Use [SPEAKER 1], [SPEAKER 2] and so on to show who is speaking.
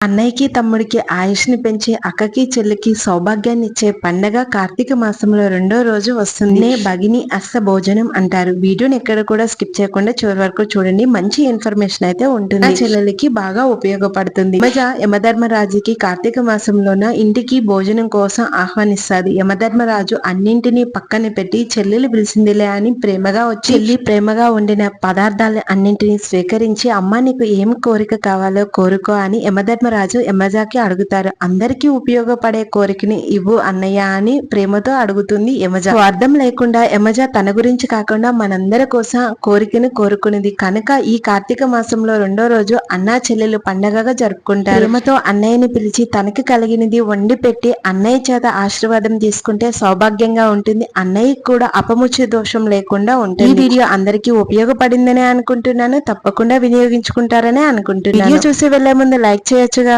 [SPEAKER 1] అన్నయ్యకి తమ్ముడికి ఆయుష్ని పెంచి అక్కకి చెల్లికి సౌభాగ్యాన్ని ఇచ్చే పండగ కార్తీక మాసంలో రెండో రోజు వస్తుంది. భగిని అస్త భోజనం అంటారు. వీడియోని ఎక్కడ కూడా స్కిప్ చేయకుండా చివరి వరకు చూడండి. మంచి ఇన్ఫర్మేషన్ అయితే ఉంటుంది. చెల్లెలకి బాగా ఉపయోగపడుతుంది. యమజ యమధర్మరాజుకి కార్తీక మాసంలోన ఇంటికి భోజనం కోసం ఆహ్వానిస్తాడు యమధర్మరాజు అన్నింటినీ పక్కన పెట్టి చెల్లెలు పిలిచిందిలే అని ప్రేమగా వచ్చి చెల్లి ప్రేమగా వండిన పదార్థాలు అన్నింటినీ స్వీకరించి అమ్మ నీకు ఏం కోరిక కావాలో కోరుకో అని యమధర్మ యమధర్మరాజు యమజాకి అడుగుతారు అందరికీ ఉపయోగపడే కోరికని ఇవ్వు అన్నయ్య అని ప్రేమతో అడుగుతుంది యమజ. అర్థం లేకుండా యమజ తన గురించి కాకుండా మనందరి కోసం కోరికను కోరుకునేది. కనుక ఈ కార్తీక మాసంలో రెండో రోజు అన్నా చెల్లెలు పండగగా జరుపుకుంటారు. ప్రేమతో అన్నయ్యని పిలిచి తనకి కలిగినది వండి పెట్టి అన్నయ్య చేత ఆశీర్వాదం తీసుకుంటే సౌభాగ్యంగా ఉంటుంది. అన్నయ్యకి కూడా అపముచ్య దోషం లేకుండా ఉంటుంది. ఈ వీడియో అందరికీ ఉపయోగపడిందనే అనుకుంటున్నాను. తప్పకుండా వినియోగించుకుంటారనే అనుకుంటున్నాను. వీడియో చూసి వెళ్ళే ముందు లైక్ 是的